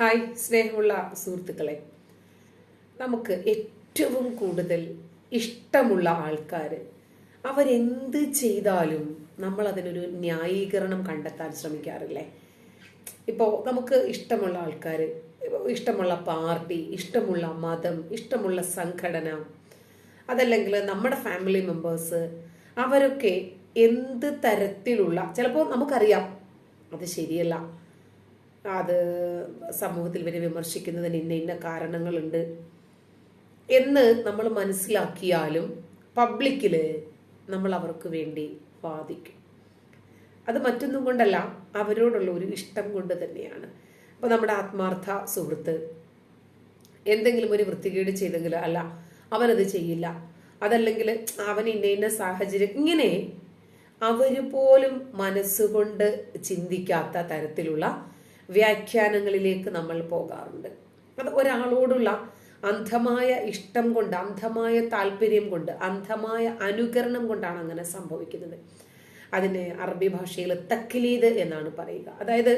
Hi സ്നേഹമുള്ള സുഹൃത്തുക്കളെ. നമുക്ക് ഏറ്റവും കൂടുതൽ ഇഷ്ടമുള്ള ആൾക്കാർ അവരെന്ത് ചെയ്താലും നമ്മൾ അതിനൊരു ന്യായീകരണം കണ്ടെത്താൻ ശ്രമിക്കാറില്ലേ? ഇപ്പോൾ നമുക്ക് ഇഷ്ടമുള്ള ആൾക്കാർ ഇഷ്ടമുള്ള പാർട്ടി ഇഷ്ടമുള്ള മതം ഇഷ്ടമുള്ള സംഘടന അതല്ലെങ്കിൽ നമ്മുടെ ഫാമിലി മെമ്പേഴ്സ് അവരൊക്കെ എന്ത് തരത്തിലുള്ള ചിലപ്പോൾ നമുക്കറിയാം അത് ശരിയല്ല. അത് സമൂഹത്തിൽ ഇവരെ വിമർശിക്കുന്നതിന് ഇന്ന ഇന്ന കാരണങ്ങളുണ്ട് എന്ന് നമ്മൾ മനസ്സിലാക്കിയാലും പബ്ലിക്കിൽ നമ്മൾ അവർക്ക് വേണ്ടി വാദിക്കും. അത് മറ്റൊന്നും കൊണ്ടല്ല അവരോടുള്ള ഒരു ഇഷ്ടം കൊണ്ട് തന്നെയാണ്. അപ്പോൾ നമ്മുടെ ആത്മാർത്ഥ സുഹൃത്ത് എന്തെങ്കിലും ഒരു വൃത്തികേട് ചെയ്തെങ്കിൽ അല്ല അവനത് ചെയ്യില്ല. അതല്ലെങ്കിൽ അവൻ ഇന്ന ഇന്ന സാഹചര്യം ഇങ്ങനെ അവർ പോലും മനസ്സുകൊണ്ട് ചിന്തിക്കാത്ത തരത്തിലുള്ള വ്യാഖ്യാനങ്ങളിലേക്ക് നമ്മൾ പോകാറുണ്ട്. അത് ഒരാളോടുള്ള അന്ധമായ ഇഷ്ടം കൊണ്ട് അന്ധമായ താല്പര്യം കൊണ്ട് അന്ധമായ അനുകരണം കൊണ്ടാണ് അങ്ങനെ സംഭവിക്കുന്നത്. അതിനെ അറബി ഭാഷയിൽ തക്ലീദ് എന്നാണ് പറയുക. അതായത്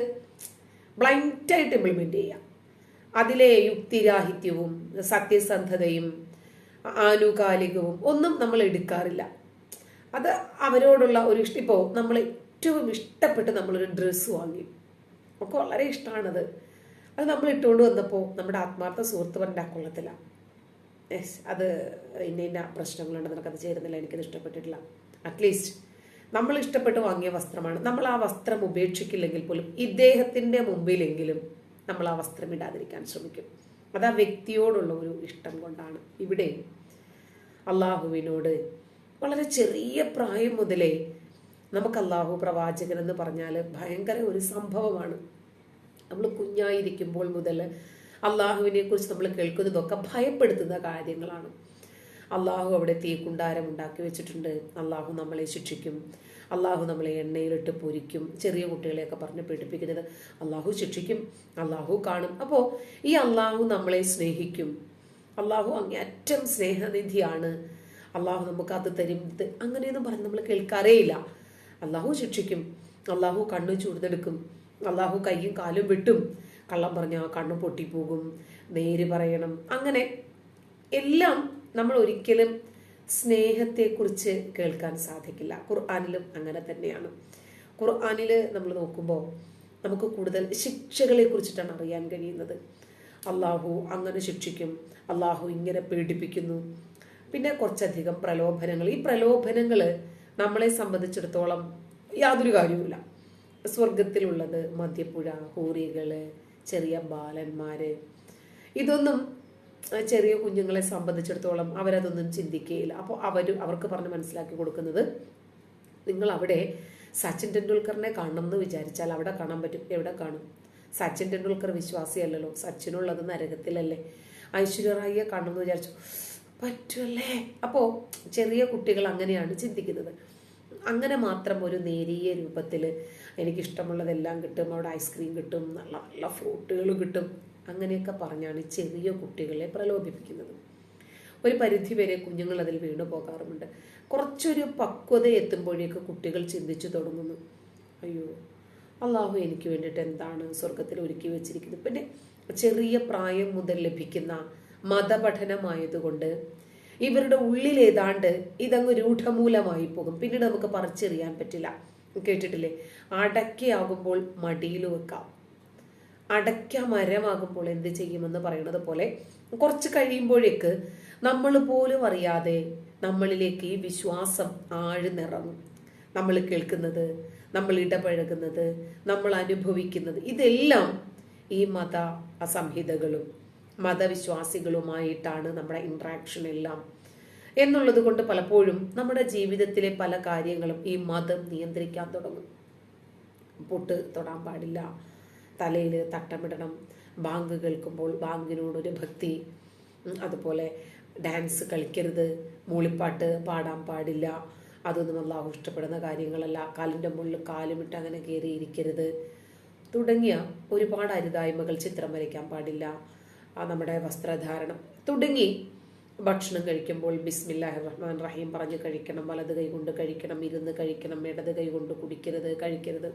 ബ്ലൈൻഡായിട്ട് ഇംപ്ലിമെന്റ് ചെയ്യുക. അതിലെ യുക്തിരാഹിത്യവും സത്യസന്ധതയും ആനുകാലികവും ഒന്നും നമ്മൾ എടുക്കാറില്ല. അത് അവരോടുള്ള ഒരു ഇഷ്ടം ഇപ്പോൾ നമ്മൾ ഏറ്റവും ഇഷ്ടപ്പെട്ട് നമ്മളൊരു ഡ്രസ്സ് വാങ്ങി നമുക്ക് വളരെ ഇഷ്ടമാണത് അത് നമ്മൾ ഇട്ടുകൊണ്ട് വന്നപ്പോൾ നമ്മുടെ ആത്മാർത്ഥ സുഹൃത്ത് പറഞ്ഞ കൊള്ളത്തില്ല യെസ് അത് ഇന്ന ഇന്ന പ്രശ്നങ്ങളുണ്ട് നിനക്കത് ചേരുന്നില്ല എനിക്കത് ഇഷ്ടപ്പെട്ടിട്ടില്ല. അറ്റ്ലീസ്റ്റ് നമ്മൾ ഇഷ്ടപ്പെട്ട് വാങ്ങിയ വസ്ത്രമാണ്. നമ്മൾ ആ വസ്ത്രം ഉപേക്ഷിക്കില്ലെങ്കിൽ പോലും ഇദ്ദേഹത്തിന്റെ മുമ്പിലെങ്കിലും നമ്മൾ ആ വസ്ത്രം ഇടാതിരിക്കാൻ ശ്രമിക്കും. അത് ആ വ്യക്തിയോടുള്ള ഒരു ഇഷ്ടം കൊണ്ടാണ്. ഇവിടെ അള്ളാഹുവിനോട് വളരെ ചെറിയ പ്രായം മുതലേ നമുക്ക് അള്ളാഹു പ്രവാചകൻ എന്ന് പറഞ്ഞാൽ ഭയങ്കര ഒരു സംഭവമാണ്. നമ്മൾ കുഞ്ഞായിരിക്കുമ്പോൾ മുതൽ അള്ളാഹുവിനെ കുറിച്ച് നമ്മൾ കേൾക്കുന്നതൊക്കെ ഭയപ്പെടുത്തുന്ന കാര്യങ്ങളാണ്. അള്ളാഹു അവിടെ തീക്കുണ്ടാരം ഉണ്ടാക്കി വെച്ചിട്ടുണ്ട്. അള്ളാഹു നമ്മളെ ശിക്ഷിക്കും. അള്ളാഹു നമ്മളെ എണ്ണയിലിട്ട് പൊരിക്കും. ചെറിയ കുട്ടികളെയൊക്കെ പറഞ്ഞ് പേടിപ്പിക്കുന്നത് അള്ളാഹു ശിക്ഷിക്കും. അള്ളാഹു കാണും. അപ്പോൾ ഈ അള്ളാഹു നമ്മളെ സ്നേഹിക്കും. അള്ളാഹു അങ്ങേയറ്റം സ്നേഹനിധിയാണ്. അള്ളാഹു നമുക്ക് അത് തരും അങ്ങനെയൊന്നും പറഞ്ഞ് നമ്മൾ കേൾക്കാറേയില്ല. അള്ളാഹു ശിക്ഷിക്കും. അള്ളാഹു കണ്ണു ചൂടുന്നെടുക്കും. അള്ളാഹു കൈയും കാലും വെട്ടും. കള്ളം പറഞ്ഞാൽ കണ്ണു പൊട്ടിപ്പോകും. നേര് പറയണം. അങ്ങനെ എല്ലാം നമ്മൾ ഒരിക്കലും സ്നേഹത്തെക്കുറിച്ച് കേൾക്കാൻ സാധിക്കില്ല. ഖുർആാനിലും അങ്ങനെ തന്നെയാണ്. ഖുർആാനിൽ നമ്മൾ നോക്കുമ്പോൾ നമുക്ക് കൂടുതൽ ശിക്ഷകളെ കുറിച്ചിട്ടാണ് അറിയാൻ കഴിയുന്നത്. അള്ളാഹു അങ്ങനെ ശിക്ഷിക്കും. അള്ളാഹു ഇങ്ങനെ പീഡിപ്പിക്കുന്നു. പിന്നെ കുറച്ചധികം പ്രലോഭനങ്ങൾ. ഈ പ്രലോഭനങ്ങൾ നമ്മളെ സംബന്ധിച്ചിടത്തോളം യാതൊരു കാര്യവുമില്ല. സ്വർഗത്തിലുള്ളത് മദ്യപ്പുഴ ഹൂറികൾ ചെറിയ ബാലന്മാര്. ഇതൊന്നും ചെറിയ കുഞ്ഞുങ്ങളെ സംബന്ധിച്ചിടത്തോളം അവരതൊന്നും ചിന്തിക്കുകയില്ല അപ്പോൾ അവർ അവർക്ക് പറഞ്ഞ് മനസ്സിലാക്കി കൊടുക്കുന്നത് നിങ്ങൾ അവിടെ സച്ചിൻ ടെണ്ടുൽക്കറിനെ കാണണം എന്ന് വിചാരിച്ചാൽ അവിടെ കാണാൻ പറ്റും. എവിടെ കാണും? സച്ചിൻ ടെണ്ടുൽക്കർ വിശ്വാസിയല്ലല്ലോ. സച്ചിനുള്ളത് നരകത്തിലല്ലേ. ഐശ്വര്യ റായിയെ കാണണം എന്ന് വിചാരിച്ചു. പറ്റുമല്ലേ അപ്പോൾ ചെറിയ കുട്ടികൾ അങ്ങനെയാണ് ചിന്തിക്കുന്നത്. അങ്ങനെ മാത്രം ഒരു നേരിയ രൂപത്തിൽ എനിക്കിഷ്ടമുള്ളതെല്ലാം കിട്ടും അവിടെ ഐസ്ക്രീം കിട്ടും നല്ല നല്ല ഫ്രൂട്ടുകൾ കിട്ടും. അങ്ങനെയൊക്കെ പറഞ്ഞാണ് ചെറിയ കുട്ടികളെ പ്രലോഭിപ്പിക്കുന്നത്. ഒരു പരിധി വരെ കുഞ്ഞുങ്ങൾ അതിൽ വീണു പോകാറുമുണ്ട്. കുറച്ചൊരു പക്വത എത്തുമ്പോഴേക്ക് കുട്ടികൾ ചിന്തിച്ചു തുടങ്ങുന്നു. അയ്യോ അള്ളാഹു എനിക്ക് വേണ്ടിയിട്ട് എന്താണ് സ്വർഗത്തിൽ ഒരുക്കി വെച്ചിരിക്കുന്നത്? പിന്നെ ചെറിയ പ്രായം മുതൽ ലഭിക്കുന്ന മതപഠനമായതുകൊണ്ട് ഇവരുടെ ഉള്ളിൽ ഏതാണ്ട് ഇതങ്ങ് രൂഢമൂലമായി പോകും. പിന്നീട് നമുക്ക് പറിച്ചെറിയാൻ പറ്റില്ല. കേട്ടിട്ടില്ലേ? അടക്കയാകുമ്പോൾ മടിയിൽ വെക്കാം. അടയ്ക്ക മരമാകുമ്പോൾ എന്ത് ചെയ്യുമെന്ന് പറയുന്നത് പോലെ കുറച്ച് കഴിയുമ്പോഴേക്ക് നമ്മൾ പോലും അറിയാതെ നമ്മളിലേക്ക് ഈ വിശ്വാസം ആഴ്ന്നിറങ്ങും. നമ്മൾ കേൾക്കുന്നത് നമ്മൾ ഇടപഴകുന്നത് നമ്മൾ അനുഭവിക്കുന്നത് ഇതെല്ലാം ഈ മത സംഹിതകളും മതവിശ്വാസികളുമായിട്ടാണ് നമ്മുടെ ഇൻട്രാക്ഷൻ എല്ലാം. എന്നുള്ളത് കൊണ്ട് പലപ്പോഴും നമ്മുടെ ജീവിതത്തിലെ പല കാര്യങ്ങളും ഈ മതം നിയന്ത്രിക്കാൻ തുടങ്ങും. പൊട്ട് തൊടാൻ പാടില്ല. തലയിൽ തട്ടമിടണം. ബാങ്ക് കേൾക്കുമ്പോൾ ബാങ്കിനോടൊരു ഭക്തി. അതുപോലെ ഡാൻസ് കളിക്കരുത്. മൂളിപ്പാട്ട് പാടാൻ പാടില്ല. അതൊന്നും അള്ളാഹു ഇഷ്ടപ്പെടുന്ന കാര്യങ്ങളല്ല. കാലിന്റെ മുകളിൽ കാലുമിട്ട് അങ്ങനെ കയറിയിരിക്കരുത് തുടങ്ങിയ ഒരുപാട് അരുതായ്മകൾ ചിത്രം വരയ്ക്കാൻ പാടില്ല. നമ്മുടെ വസ്ത്രധാരണം. തുടങ്ങി. ഭക്ഷണം കഴിക്കുമ്പോൾ ബിസ്മില്ലാഹിർ റഹ്മാൻ റഹീം പറഞ്ഞ് കഴിക്കണം. വലത് കൈ കൊണ്ട് കഴിക്കണം. ഇരുന്ന് കഴിക്കണം. ഇടത് കൈ കൊണ്ട് കുടിക്കരുത് കഴിക്കരുത്.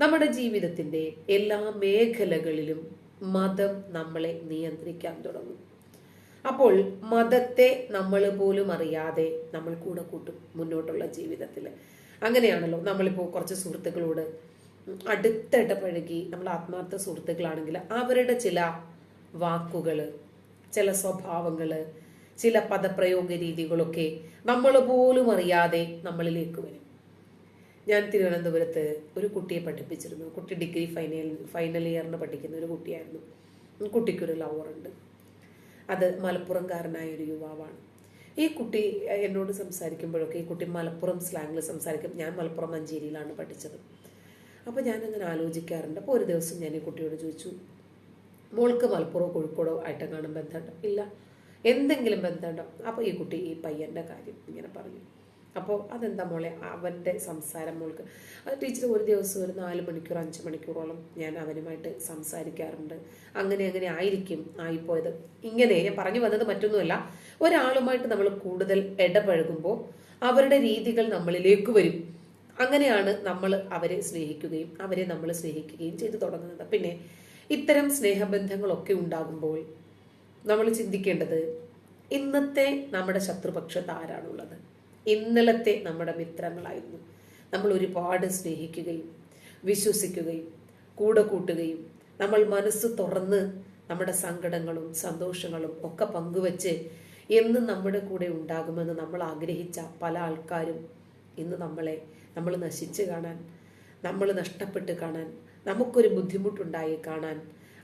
നമ്മുടെ ജീവിതത്തിന്റെ എല്ലാ മേഖലകളിലും മതം നമ്മളെ നിയന്ത്രിക്കാൻ തുടങ്ങും. അപ്പോൾ മതത്തെ നമ്മൾ പോലും അറിയാതെ നമ്മൾ കൂടെ കൂട്ടും മുന്നോട്ടുള്ള ജീവിതത്തിൽ അങ്ങനെയാണല്ലോ നമ്മളിപ്പോൾ കുറച്ച് സുഹൃത്തുക്കളോട് അടുത്തിടപഴകി നമ്മൾ ആത്മാർത്ഥ സുഹൃത്തുക്കളാണെങ്കിൽ അവരുടെ ചില വാക്കുകൾ ചില സ്വഭാവങ്ങൾ ചില പദപ്രയോഗ രീതികളൊക്കെ നമ്മൾ പോലും അറിയാതെ നമ്മളിലേക്ക് വരും. ഞാൻ തിരുവനന്തപുരത്ത് ഒരു കുട്ടിയെ പഠിപ്പിച്ചിരുന്നു. കുട്ടി ഡിഗ്രി ഫൈനൽ ഫൈനൽ ഇയറിന് പഠിക്കുന്ന ഒരു കുട്ടിയായിരുന്നു. കുട്ടിക്കൊരു ലവറുണ്ട് അത് മലപ്പുറംകാരനായ ഒരു യുവാവാണ്. ഈ കുട്ടി എന്നോട് സംസാരിക്കുമ്പോഴൊക്കെ ഈ കുട്ടി മലപ്പുറം സ്ലാങ്ങിൽ സംസാരിക്കും. ഞാൻ മലപ്പുറം മഞ്ചേരിയിലാണ് പഠിച്ചത്. അപ്പോൾ ഞാനങ്ങനെ ആലോചിക്കാറുണ്ട്. അപ്പോൾ ഒരു ദിവസം ഞാൻ ഈ കുട്ടിയോട് ചോദിച്ചു മോൾക്ക് മലപ്പുറമോ കോഴിക്കോടോ ആയിട്ടെങ്ങാനും ബന്ധമുണ്ടോ? ഇല്ല. എന്തെങ്കിലും ബന്ധമുണ്ടോ? അപ്പോൾ ഈ കുട്ടി ഈ പയ്യന്റെ കാര്യം ഇങ്ങനെ പറഞ്ഞു അപ്പോൾ അതെന്താ മോളെ? അവന്റെ സംസാരം മോൾക്ക്. ടീച്ചർ ഒരു ദിവസം ഒരു നാല് മണിക്കൂർ അഞ്ച് മണിക്കൂറോളം ഞാൻ അവനുമായിട്ട് സംസാരിക്കാറുണ്ട്. അങ്ങനെ അങ്ങനെ ആയിരിക്കും ആയിപ്പോയത്. ഇങ്ങനെ ഞാൻ പറഞ്ഞു വന്നത് മറ്റൊന്നുമല്ല. ഒരാളുമായിട്ട് നമ്മൾ കൂടുതൽ ഇടപഴകുമ്പോൾ അവരുടെ രീതികൾ നമ്മളിലേക്ക് വരും. അങ്ങനെയാണ് നമ്മൾ അവരെ സ്നേഹിക്കുകയും അവരെ നമ്മൾ സ്നേഹിക്കുകയും ചെയ്തു തുടങ്ങുന്നത്. പിന്നെ ഇത്തരം സ്നേഹബന്ധങ്ങളൊക്കെ ഉണ്ടാകുമ്പോൾ നമ്മൾ ചിന്തിക്കേണ്ടത് ഇന്നത്തെ നമ്മുടെ ശത്രുപക്ഷത്ത് ആരാണുള്ളത്? ഇന്നലത്തെ നമ്മുടെ മിത്രങ്ങളായിരുന്നു. നമ്മൾ ഒരുപാട് സ്നേഹിക്കുകയും വിശ്വസിക്കുകയും കൂടെ കൂട്ടുകയും നമ്മൾ മനസ്സ് തുറന്ന് നമ്മുടെ സങ്കടങ്ങളും സന്തോഷങ്ങളും ഒക്കെ പങ്കുവച്ച് എന്നും നമ്മുടെ കൂടെ ഉണ്ടാകുമെന്ന് നമ്മൾ ആഗ്രഹിച്ച പല ആൾക്കാരും ഇന്ന് നമ്മളെ നമ്മൾ നശിച്ച് കാണാൻ നമ്മൾ നഷ്ടപ്പെട്ട് കാണാൻ നമുക്കൊരു ബുദ്ധിമുട്ടുണ്ടായി കാണാൻ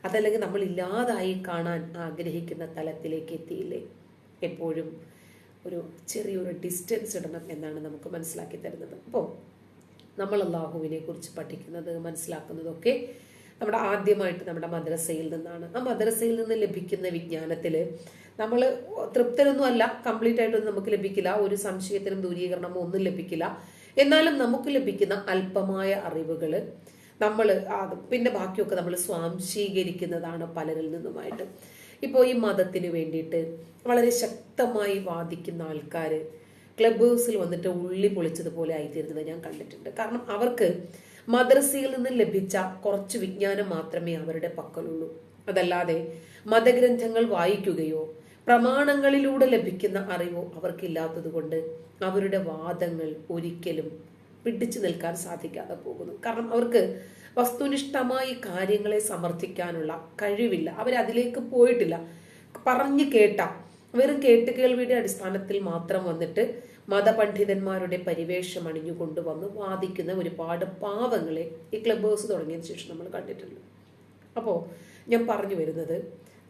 അതല്ലെങ്കിൽ നമ്മൾ ഇല്ലാതായി കാണാൻ ആഗ്രഹിക്കുന്ന തലത്തിലേക്ക് എത്തിയില്ലേ? എപ്പോഴും ഒരു ചെറിയൊരു ഡിസ്റ്റൻസ് ഇടണം എന്നാണ് നമുക്ക് മനസ്സിലാക്കി തരുന്നത്. അപ്പോൾ നമ്മൾ അള്ളാഹുവിനെ കുറിച്ച് പഠിക്കുന്നത് മനസ്സിലാക്കുന്നതൊക്കെ നമ്മുടെ ആദ്യമായിട്ട് നമ്മുടെ മദ്രസയിൽ നിന്നാണ്. ആ മദ്രസയിൽ നിന്ന് ലഭിക്കുന്ന വിജ്ഞാനത്തിൽ നമ്മൾ തൃപ്തരൊന്നും അല്ല കംപ്ലീറ്റ് ആയിട്ടൊന്നും നമുക്ക് ലഭിക്കില്ല ഒരു സംശയത്തിനും ദൂരീകരണമോ ഒന്നും ലഭിക്കില്ല. എന്നാലും നമുക്ക് ലഭിക്കുന്ന അല്പമായ അറിവുകൾ നമ്മൾ അത് പിന്നെ ബാക്കിയൊക്കെ നമ്മൾ സ്വാംശീകരിക്കുന്നതാണ് പലരിൽ നിന്നുമായിട്ട്. ഇപ്പോൾ ഈ മതത്തിന് വേണ്ടിയിട്ട് വളരെ ശക്തമായി വാദിക്കുന്ന ആൾക്കാർ ക്ലബ് ഹൗസിൽ വന്നിട്ട് ഉള്ളി പൊളിച്ചതുപോലെ ആയിത്തീരുന്നത് ഞാൻ കണ്ടിട്ടുണ്ട്. കാരണം അവർക്ക് മദ്രസയിൽ നിന്ന് ലഭിച്ച കുറച്ച് വിജ്ഞാനം മാത്രമേ അവരുടെ പക്കലുള്ളൂ. അതല്ലാതെ മതഗ്രന്ഥങ്ങൾ വായിക്കുകയോ പ്രമാണങ്ങളിലൂടെ ലഭിക്കുന്ന അറിവോ അവർക്കില്ലാത്തത് കൊണ്ട് അവരുടെ വാദങ്ങൾ ഒരിക്കലും പിടിച്ചു നിൽക്കാൻ സാധിക്കാതെ പോകുന്നു. കാരണം അവർക്ക് വസ്തുനിഷ്ഠമായി കാര്യങ്ങളെ സമർത്ഥിക്കാനുള്ള കഴിവില്ല. അവരതിലേക്ക് പോയിട്ടില്ല. പറഞ്ഞു കേട്ട വെറും കേട്ടുകേൾവിയുടെ അടിസ്ഥാനത്തിൽ മാത്രം വന്നിട്ട് മതപണ്ഡിതന്മാരുടെ പരിവേഷം അണിഞ്ഞുകൊണ്ട് വന്ന് വാദിക്കുന്ന ഒരുപാട് പാവങ്ങളെ ഈ ക്ലബ് ഹൗസ് തുടങ്ങിയതിന് ശേഷം നമ്മൾ കണ്ടിട്ടുണ്ട്. അപ്പോൾ ഞാൻ പറഞ്ഞു വരുന്നത്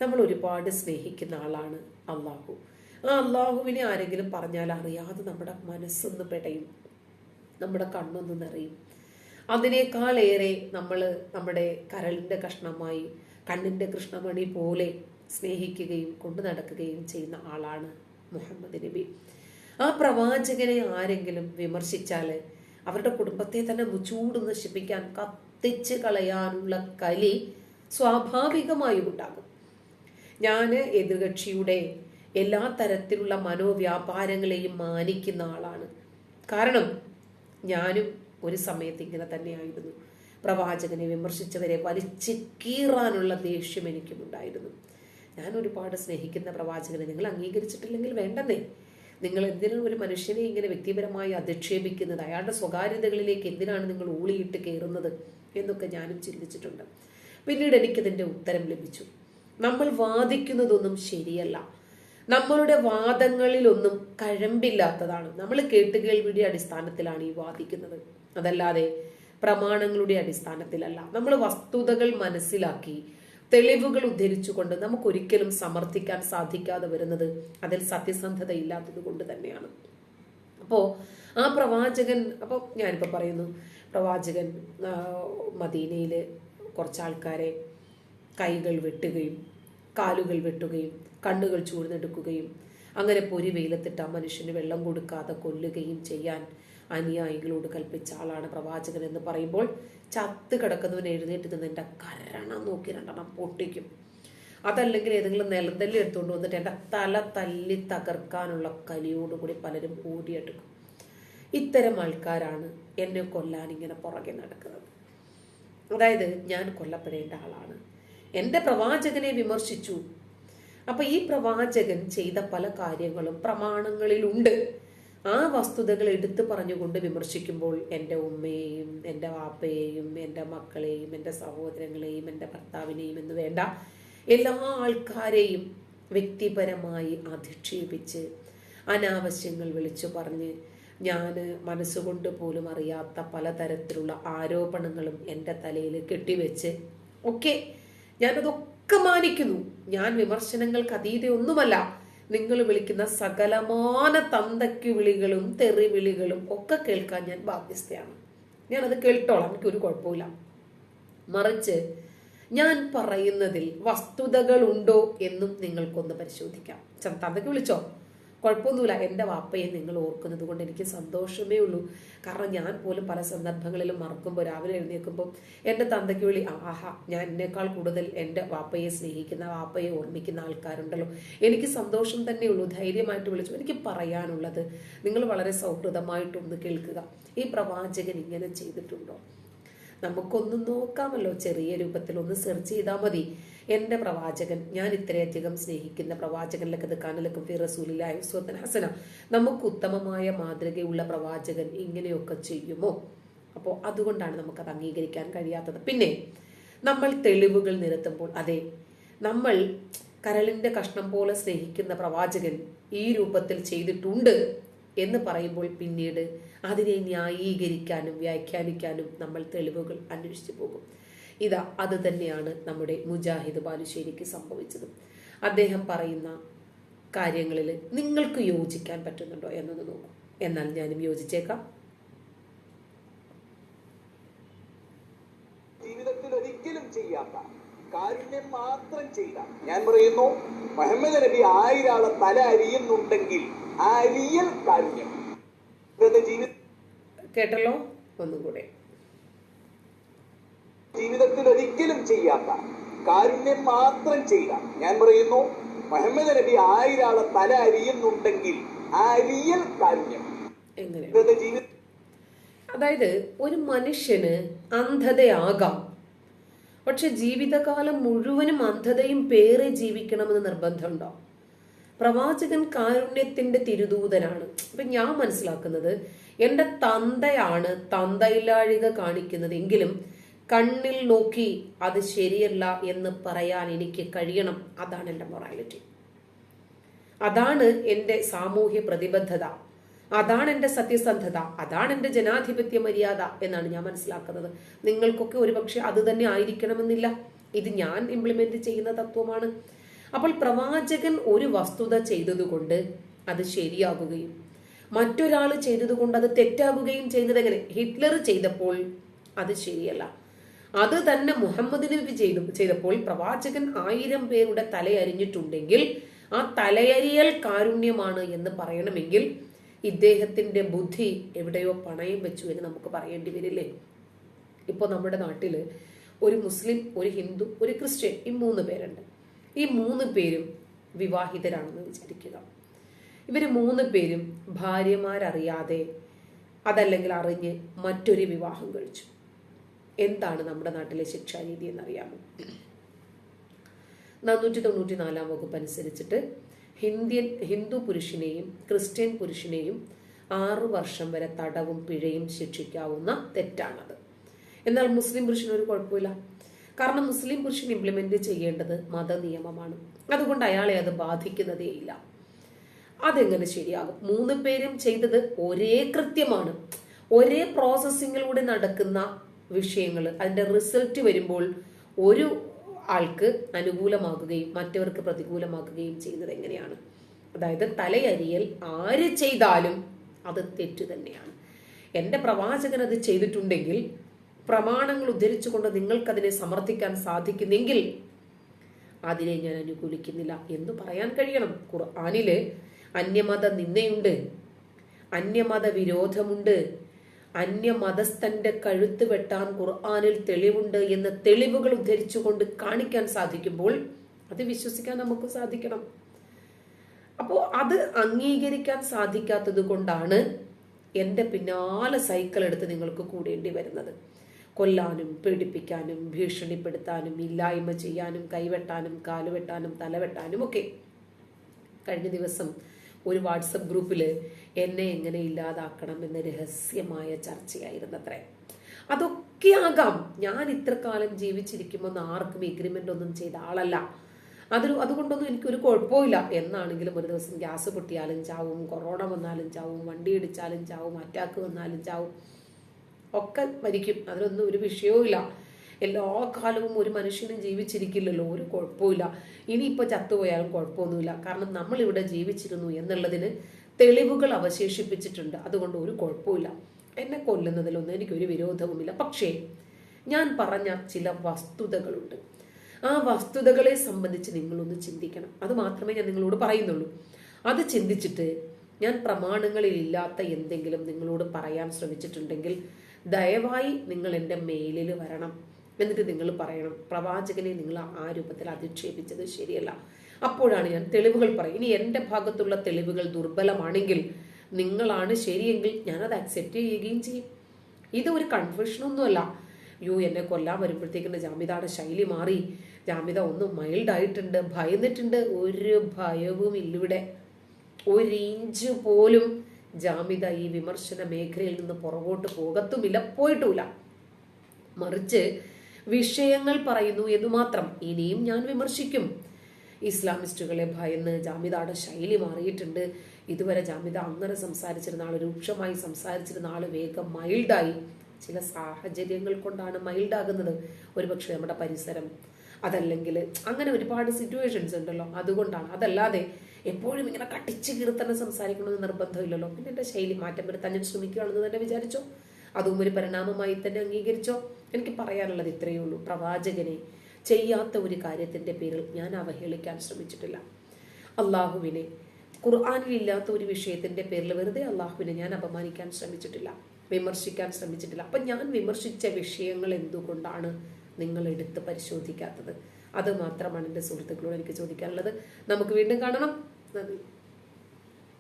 നമ്മൾ ഒരുപാട് സ്നേഹിക്കുന്ന ആളാണ് അള്ളാഹു ആ അള്ളാഹുവിനെ ആരെങ്കിലും പറഞ്ഞാൽ അറിയാതെ നമ്മുടെ മനസ്സൊന്ന് പെടയും. നമ്മുടെ കണ്ണൊന്ന് നിറയും. അതിനേക്കാളേറെ നമ്മൾ നമ്മുടെ കരളിന്റെ കഷ്ണമായി കണ്ണിന്റെ കൃഷ്ണമണി പോലെ സ്നേഹിക്കുകയും കൊണ്ടു നടക്കുകയും ചെയ്യുന്ന ആളാണ് മുഹമ്മദ് നബി. ആ പ്രവാചകനെ ആരെങ്കിലും വിമർശിച്ചാൽ അവരുടെ കുടുംബത്തെ തന്നെ മുച്ചൂട് നശിപ്പിക്കാൻ കത്തിച്ച് കളയാനുള്ള കലി സ്വാഭാവികമായും ഉണ്ടാകും. ഞാൻ എതിർകക്ഷിയുടെ എല്ലാ തരത്തിലുള്ള മനോവ്യാപാരങ്ങളെയും മാനിക്കുന്ന ആളാണ്. കാരണം ഞാനും ഒരു സമയത്ത് ഇങ്ങനെ തന്നെയായിരുന്നു. പ്രവാചകനെ വിമർശിച്ചവരെ വലിച്ചു കീറാനുള്ള ദേഷ്യം എനിക്കും ഉണ്ടായിരുന്നു. ഞാൻ ഒരുപാട് സ്നേഹിക്കുന്ന പ്രവാചകനെ നിങ്ങൾ അംഗീകരിച്ചിട്ടില്ലെങ്കിൽ വേണ്ടെന്നേ. നിങ്ങൾ എന്തിനാണ് ഒരു മനുഷ്യനെ ഇങ്ങനെ വ്യക്തിപരമായി അധിക്ഷേപിക്കുന്നത്? അയാളുടെ സ്വകാര്യതകളിലേക്ക് എന്തിനാണ് നിങ്ങൾ ഊളിയിട്ട് കയറുന്നത് എന്നൊക്കെ ഞാനും ചിന്തിച്ചിട്ടുണ്ട്. പിന്നീട് എനിക്കതിന്റെ ഉത്തരം ലഭിച്ചു. നമ്മൾ വാദിക്കുന്നതൊന്നും ശരിയല്ല. നമ്മളുടെ വാദങ്ങളിലൊന്നും കഴമ്പില്ലാത്തതാണ്. നമ്മൾ കേട്ടുകേൾവിയുടെ അടിസ്ഥാനത്തിലാണ് ഈ വാദിക്കുന്നത്. അതല്ലാതെ പ്രമാണങ്ങളുടെ അടിസ്ഥാനത്തിലല്ല. നമ്മൾ വസ്തുതകൾ മനസ്സിലാക്കി തെളിവുകൾ ഉദ്ധരിച്ചുകൊണ്ട് നമുക്കൊരിക്കലും സമർത്ഥിക്കാൻ സാധിക്കാതെ വരുന്നത് അതിൽ സത്യസന്ധത ഇല്ലാത്തത് കൊണ്ട് തന്നെയാണ്. അപ്പോൾ ആ പ്രവാചകൻ അപ്പോൾ ഞാനിപ്പോൾ പറയുന്നു പ്രവാചകൻ മദീനയിൽ കുറച്ച് ആൾക്കാരെ കൈകൾ വെട്ടുകയും കാലുകൾ വെട്ടുകയും കണ്ണുകൾ ചൂഴ്ന്നെടുക്കുകയും അങ്ങനെ പൊരി വെയിലത്തിട്ട് ആ മനുഷ്യന് വെള്ളം കൊടുക്കാതെ കൊല്ലുകയും ചെയ്യാൻ അനുയായികളോട് കൽപ്പിച്ച ആളാണ് പ്രവാചകൻ എന്ന് പറയുമ്പോൾ ചത്ത് കിടക്കുന്നവൻ എഴുന്നേറ്റ് നിന്ന് എന്റെ കരണം നോക്കി രണ്ടെണ്ണം പൊട്ടിക്കും. അതല്ലെങ്കിൽ ഏതെങ്കിലും നിലത്തല്ലി എടുത്തുകൊണ്ട് വന്നിട്ട് എന്റെ തല തല്ലി തകർക്കാനുള്ള കലിയോടുകൂടി പലരും കൂടിയെടുക്കും ഇത്തരം ആൾക്കാരാണ് എന്നെ കൊല്ലാൻ ഇങ്ങനെ പുറകെ നടക്കുന്നത്. അതായത് ഞാൻ കൊല്ലപ്പെടേണ്ട ആളാണ്. എന്റെ പ്രവാചകനെ വിമർശിച്ചു. അപ്പൊ ഈ പ്രവാചകൻ ചെയ്ത പല കാര്യങ്ങളും പ്രമാണങ്ങളിലുണ്ട്. ആ വസ്തുതകൾ എടുത്തു പറഞ്ഞുകൊണ്ട് വിമർശിക്കുമ്പോൾ എന്റെ ഉമ്മയെയും എന്റെ വാപ്പയെയും എന്റെ മക്കളെയും എന്റെ സഹോദരങ്ങളെയും എന്റെ ഭർത്താവിനെയും എന്ന് വേണ്ട എല്ലാ ആൾക്കാരെയും വ്യക്തിപരമായി അധിക്ഷേപിച്ച് അനാവശ്യങ്ങൾ വിളിച്ചു പറഞ്ഞ് ഞാൻ മനസ്സുകൊണ്ട് പോലും അറിയാത്ത പലതരത്തിലുള്ള ആരോപണങ്ങളും എന്റെ തലയിൽ കെട്ടിവെച്ച് ഒക്കെ ഞാനതൊക്കെ മാനിക്കുന്നു ഞാൻ വിമർശനങ്ങൾക്ക് അതീതയൊന്നുമല്ല. നിങ്ങൾ വിളിക്കുന്ന സകലമാന തന്തയ്ക്ക് വിളികളും തെറി വിളികളും ഒക്കെ കേൾക്കാൻ ഞാൻ ബാധ്യസ്ഥയാണ്. ഞാൻ ഞാനത് കേട്ടോളാം എനിക്കൊരു കുഴപ്പമില്ല മറിച്ച് ഞാൻ പറയുന്നതിൽ വസ്തുതകൾ ഉണ്ടോ എന്നും നിങ്ങൾക്കൊന്ന് പരിശോധിക്കാം. തന്തയ്ക്ക് വിളിച്ചോ? കുഴപ്പമൊന്നുമില്ല. എന്റെ വാപ്പയെ നിങ്ങൾ ഓർക്കുന്നത് കൊണ്ട് എനിക്ക് സന്തോഷമേ ഉള്ളൂ. കാരണം ഞാൻ പോലും പല സന്ദർഭങ്ങളിലും മറക്കുമ്പോൾ രാവിലെ എഴുന്നേൽക്കുമ്പോൾ എന്റെ തന്തയ്ക്ക് വിളി ആഹാ ഞാൻ എന്നേക്കാൾ കൂടുതൽ എന്റെ വാപ്പയെ സ്നേഹിക്കുന്ന വാപ്പയെ ഓർമ്മിക്കുന്ന ആൾക്കാരുണ്ടല്ലോ. എനിക്ക് സന്തോഷം തന്നെ ഉള്ളൂ. ധൈര്യമായിട്ട് വിളിച്ചു. എനിക്ക് പറയാനുള്ളത് നിങ്ങൾ വളരെ സൗഹൃദമായിട്ടൊന്ന് കേൾക്കുക. ഈ പ്രവാചകൻ ഇങ്ങനെ ചെയ്തിട്ടുണ്ടോ? നമുക്കൊന്ന് നോക്കാമല്ലോ. ചെറിയ രൂപത്തിൽ ഒന്ന് സെർച്ച് ചെയ്താൽ മതി. എന്റെ പ്രവാചകൻ ഞാൻ ഇത്രയധികം സ്നേഹിക്കുന്ന പ്രവാചകനിലൊക്കെ കാനലക്കും ഫി റസൂലിലായ സ്വത്തൻ ഹസന. നമുക്ക് ഉത്തമമായ മാതൃകയുള്ള പ്രവാചകൻ ഇങ്ങനെയൊക്കെ ചെയ്യുമോ? അപ്പോൾ അതുകൊണ്ടാണ് നമുക്കത് അംഗീകരിക്കാൻ കഴിയാത്തത്. പിന്നെ നമ്മൾ തെളിവുകൾ നിരത്തുമ്പോൾ അതെ നമ്മൾ കരളിന്റെ കഷ്ണം പോലെ സ്നേഹിക്കുന്ന പ്രവാചകൻ ഈ രൂപത്തിൽ ചെയ്തിട്ടുണ്ട് എന്ന് പറയുമ്പോൾ പിന്നീട് അതിനെ ന്യായീകരിക്കാനും വ്യാഖ്യാനിക്കാനും നമ്മൾ തെളിവുകൾ അന്വേഷിച്ചു പോകും. ഇതാ അത് തന്നെയാണ് നമ്മുടെ മുജാഹിദ് ബാലുശ്ശേരിക്ക് സംഭവിച്ചത്. അദ്ദേഹം പറയുന്ന കാര്യങ്ങളിൽ നിങ്ങൾക്ക് യോജിക്കാൻ പറ്റുന്നുണ്ടോ എന്നൊന്ന് നോക്കൂ. എന്നാൽ ഞാനും യോജിച്ചേക്കാം. ജീവിതത്തിൽ ഒരിക്കലും ചെയ്യാത്ത കാരുണ്യം മാത്രം ചെയ്ത ഞാൻ പറയുന്നു മുഹമ്മദ് നബി ആയിരാളെ തല അരിയുന്നുണ്ടെങ്കിൽ ആ അരിയൽ കാരുണ്യം. ജീവിത കേട്ടല്ലോ? ഒന്നും കൂടെ ജീവിതത്തിൽ ഒരിക്കലും ചെയ്യാത്ത കാരുണ്യം മാത്രം ചെയ്ത. ഞാൻ പറയുന്നു മുഹമ്മദ് നബി ആയിരാളെ തല അരിയുന്നുണ്ടെങ്കിൽ ആ അരിയൽ കാരുണ്യം. എങ്ങനെ? അതായത് ഒരു മനുഷ്യന് അന്ധതയാകാം. പക്ഷെ ജീവിതകാലം മുഴുവനും അന്ധതയും പേറെ ജീവിക്കണമെന്ന് നിർബന്ധമുണ്ടോ? പ്രവാചകൻ കാരുണ്യത്തിന്റെ തിരുദൂതനാണ്. അപ്പൊ ഞാൻ മനസ്സിലാക്കുന്നത് എന്റെ തന്തയാണ് തന്തയില്ലാഴിക കാണിക്കുന്നത്. എങ്കിലും കണ്ണിൽ നോക്കി അത് ശരിയല്ല എന്ന് പറയാൻ എനിക്ക് കഴിയണം. അതാണ് എന്റെ മൊറാലിറ്റി അതാണ് എന്റെ സാമൂഹ്യ പ്രതിബദ്ധത. അതാണ് എന്റെ സത്യസന്ധത. അതാണ് എന്റെ ജനാധിപത്യ മര്യാദ എന്നാണ് ഞാൻ മനസ്സിലാക്കുന്നത്. നിങ്ങൾക്കൊക്കെ ഒരുപക്ഷെ അത് തന്നെ ആയിരിക്കണമെന്നില്ല. ഇത് ഞാൻ ഇംപ്ലിമെന്റ് ചെയ്യുന്ന തത്വമാണ്. അപ്പോൾ പ്രവാചകൻ ഒരു വസ്തുത ചെയ്തതുകൊണ്ട് അത് ശരിയാകുകയും മറ്റൊരാൾ ചെയ്തതുകൊണ്ട് അത് തെറ്റാകുകയും ചെയ്യുന്നത് എങ്ങനെ? ഹിറ്റ്ലർ ചെയ്തപ്പോൾ അത് ശരിയല്ല. അത് തന്നെ മുഹമ്മദ് നബി ചെയ്തു ചെയ്തപ്പോൾ പ്രവാചകൻ ആയിരം പേരുടെ തലയരിഞ്ഞിട്ടുണ്ടെങ്കിൽ ആ തലയരിയൽ കാരുണ്യമാണ് എന്ന് പറയണമെങ്കിൽ ഇദ്ദേഹത്തിന്റെ ബുദ്ധി എവിടെയോ പണയം വെച്ചു എന്ന് നമുക്ക് പറയേണ്ടി വരില്ലേ? ഇപ്പോൾ നമ്മുടെ നാട്ടിൽ ഒരു മുസ്ലിം ഒരു ഹിന്ദു ഒരു ക്രിസ്ത്യൻ ഈ മൂന്ന് പേരുണ്ട്. ഈ മൂന്ന് പേരും വിവാഹിതരാണെന്ന് വിചാരിക്കുക. ഇവർ മൂന്ന് പേരും ഭാര്യമാരറിയാതെ അതല്ലെങ്കിൽ അറിഞ്ഞ് മറ്റൊരു വിവാഹം കഴിച്ചു. എന്താണ് നമ്മുടെ നാട്ടിലെ ശിക്ഷാരീതി എന്നറിയാമോ? നാനൂറ്റി തൊണ്ണൂറ്റി നാലാം വകുപ്പ് അനുസരിച്ചിട്ട് ഹിന്ദിയൻ ഹിന്ദു പുരുഷനെയും ക്രിസ്ത്യൻ പുരുഷനെയും ആറു വർഷം വരെ തടവും പിഴയും ശിക്ഷിക്കാവുന്ന തെറ്റാണത്. എന്നാൽ മുസ്ലിം പുരുഷന് ഒരു കുഴപ്പമില്ല. കാരണം മുസ്ലിം പുരുഷൻ ഇംപ്ലിമെന്റ് ചെയ്യേണ്ടത് മതനിയമമാണ് അതുകൊണ്ട് അയാളെ അത് ബാധിക്കുന്നതേയില്ല. അതെങ്ങനെ ശരിയാകും? മൂന്ന് പേരും ചെയ്തത് ഒരേ കൃത്യമാണ്. ഒരേ പ്രോസസ്സിങ്ങിലൂടെ നടക്കുന്ന വിഷയങ്ങൾ അതിന്റെ റിസൾട്ട് വരുമ്പോൾ ഒരു ആൾക്ക് അനുകൂലമാകുകയും മറ്റവർക്ക് പ്രതികൂലമാകുകയും ചെയ്യുന്നത് എങ്ങനെയാണ്? അതായത് തലയരിയൽ ആര് ചെയ്താലും അത് തെറ്റ് തന്നെയാണ്. എന്റെ പ്രവാചകൻ അത് ചെയ്തിട്ടുണ്ടെങ്കിൽ പ്രമാണങ്ങൾ ഉദ്ധരിച്ചുകൊണ്ട് നിങ്ങൾക്കതിനെ സമർത്ഥിക്കാൻ സാധിക്കുന്നെങ്കിൽ അതിനെ ഞാൻ അനുകൂലിക്കുന്നില്ല എന്ന് പറയാൻ കഴിയണം. ഖുർആാനിൽ അന്യമത നിന്നയുണ്ട് അന്യമത വിരോധമുണ്ട് അന്യമതസ്ഥന്റെ കഴുത്ത് വെട്ടാൻ ഖുർആാനിൽ തെളിവുണ്ട് എന്ന തെളിവുകൾ ഉദ്ധരിച്ചുകൊണ്ട് കാണിക്കാൻ സാധിക്കുമ്പോൾ അത് വിശ്വസിക്കാൻ നമുക്ക് സാധിക്കണം. അപ്പോൾ അത് അംഗീകരിക്കാൻ സാധിക്കാത്തത് കൊണ്ടാണ് എന്റെ പിന്നാലെ സൈക്കിൾ എടുത്ത് നിങ്ങൾക്ക് കൂടേണ്ടി വരുന്നത്. കൊല്ലാനും പേടിപ്പിക്കാനും ഭീഷണിപ്പെടുത്താനും ഇല്ലായ്മ ചെയ്യാനും കൈവെട്ടാനും കാലുവെട്ടാനും തലവെട്ടാനും ഒക്കെ. കഴിഞ്ഞ ദിവസം ഒരു വാട്സപ്പ് ഗ്രൂപ്പിൽ എന്നെ എങ്ങനെ ഇല്ലാതാക്കണം എന്ന രഹസ്യമായ ചർച്ചയായിരുന്നത്രേ. അതൊക്കെ ആകാം. ഞാൻ ഇത്ര കാലം ജീവിച്ചിരിക്കുമ്പോൾ ആർക്കും എഗ്രിമെന്റ് ഒന്നും ചെയ്ത ആളല്ല. അതൊരു അതുകൊണ്ടൊന്നും എനിക്കൊരു കുഴപ്പമില്ല എന്നാണെങ്കിലും ഒരു ദിവസം ഗ്യാസ് പൊട്ടിയാലും ചാവും കൊറോണ വന്നാലും ചാവും വണ്ടി ഇടിച്ചാലും ചാവും അറ്റാക്ക് വന്നാലും ചാവും ഒക്കെ മരിക്കും. അതിനൊന്നും ഒരു വിഷയവുമില്ല. എല്ലാ കാലവും ഒരു മനുഷ്യനും ജീവിച്ചിരിക്കില്ലല്ലോ. ഒരു കുഴപ്പമില്ല ഇനിയിപ്പോൾ ചത്തുപോയാലും കുഴപ്പമൊന്നുമില്ല. കാരണം നമ്മളിവിടെ ജീവിച്ചിരുന്നു എന്നുള്ളതിന് തെളിവുകൾ അവശേഷിപ്പിച്ചിട്ടുണ്ട്. അതുകൊണ്ട് ഒരു കുഴപ്പമില്ല എന്നെ കൊല്ലുന്നതിലൊന്നും എനിക്കൊരു വിരോധവുമില്ല. പക്ഷേ ഞാൻ പറഞ്ഞ ചില വസ്തുതകളുണ്ട്. ആ വസ്തുതകളെ സംബന്ധിച്ച് നിങ്ങളൊന്ന് ചിന്തിക്കണം. അത് മാത്രമേ ഞാൻ നിങ്ങളോട് പറയുന്നുള്ളൂ. അത് ചിന്തിച്ചിട്ട് ഞാൻ പ്രമാണങ്ങളിലില്ലാത്ത എന്തെങ്കിലും നിങ്ങളോട് പറയാൻ ശ്രമിച്ചിട്ടുണ്ടെങ്കിൽ ദയവായി നിങ്ങൾ എന്റെ മെയിലിൽ വരണം. എന്നിട്ട് നിങ്ങൾ പറയണം. പ്രവാചകനെ നിങ്ങൾ ആ രൂപത്തിൽ അധിക്ഷേപിച്ചത് ശരിയല്ല. അപ്പോഴാണ് ഞാൻ തെളിവുകൾ പറയും. ഇനി എന്റെ ഭാഗത്തുള്ള തെളിവുകൾ ദുർബലമാണെങ്കിൽ നിങ്ങളാണ് ശരിയെങ്കിൽ ഞാനത് അക്സെപ്റ്റ് ചെയ്യുകയും ചെയ്യും. ഇത് ഒരു കൺഫ്യൂഷനൊന്നുമല്ല യു എന്നെ കൊല്ലാൻ വരുമ്പോഴത്തേക്കിന്റെ ജാമിതയുടെ ശൈലി മാറി. ജാമിത ഒന്ന് മൈൽഡ് ആയിട്ടുണ്ട് ഭയന്നിട്ടുണ്ട്. ഒരു ഭയവും ഇല്ലിവിടെ. ഒരു ഇഞ്ച് പോലും ജാമിത ഈ വിമർശന മേഖലയിൽ നിന്ന് പുറകോട്ട് പോകത്തുമില്ല പോയിട്ടുമില്ല. മറിച്ച് വിഷയങ്ങൾ പറയുന്നു എന്ന് മാത്രം ഇനിയും ഞാൻ വിമർശിക്കും. ഇസ്ലാമിസ്റ്റുകളെ ഭയന്ന് ജാമിതയുടെ ശൈലി മാറിയിട്ടുണ്ട്. ഇതുവരെ ജാമിത അങ്ങനെ സംസാരിച്ചിരുന്ന ആൾ രൂക്ഷമായി സംസാരിച്ചിരുന്ന ആൾ വേഗം മൈൽഡായി. ചില സാഹചര്യങ്ങൾ കൊണ്ടാണ് മൈൽഡാകുന്നത് ഒരുപക്ഷെ നമ്മുടെ പരിസരം. അതല്ലെങ്കിൽ അങ്ങനെ ഒരുപാട് സിറ്റുവേഷൻസ് ഉണ്ടല്ലോ. അതുകൊണ്ടാണ്. അതല്ലാതെ എപ്പോഴും ഇങ്ങനെ കട്ടിച്ച് കീർത്തന സംസാരിക്കണമെന്ന് നിർബന്ധമില്ലല്ലോ. പിന്നെ എന്റെ ശൈലി മാറ്റം വരുത്താൻ ഞാൻ ശ്രമിക്കുകയാണെന്ന് തന്നെ വിചാരിച്ചോ? അതും ഒരു പരിണാമമായി തന്നെ അംഗീകരിച്ചോ? എനിക്ക് പറയാനുള്ളത് ഇത്രയേ ഉള്ളൂ. പ്രവാചകനെ ചെയ്യാത്ത ഒരു കാര്യത്തിന്റെ പേരിൽ ഞാൻ അവഹേളിക്കാൻ ശ്രമിച്ചിട്ടില്ല. അള്ളാഹുവിനെ ഖുർആാനിൽ ഇല്ലാത്ത ഒരു വിഷയത്തിന്റെ പേരിൽ വെറുതെ അള്ളാഹുവിനെ ഞാൻ അപമാനിക്കാൻ ശ്രമിച്ചിട്ടില്ല വിമർശിക്കാൻ ശ്രമിച്ചിട്ടില്ല. അപ്പം ഞാൻ വിമർശിച്ച വിഷയങ്ങൾ എന്തുകൊണ്ടാണ് നിങ്ങൾ എടുത്ത് പരിശോധിക്കാത്തത്? അത് മാത്രമാണ് എന്റെ സുഹൃത്തുക്കളോട് എനിക്ക് ചോദിക്കാനുള്ളത്. നമുക്ക് വീണ്ടും കാണണം. നന്ദി.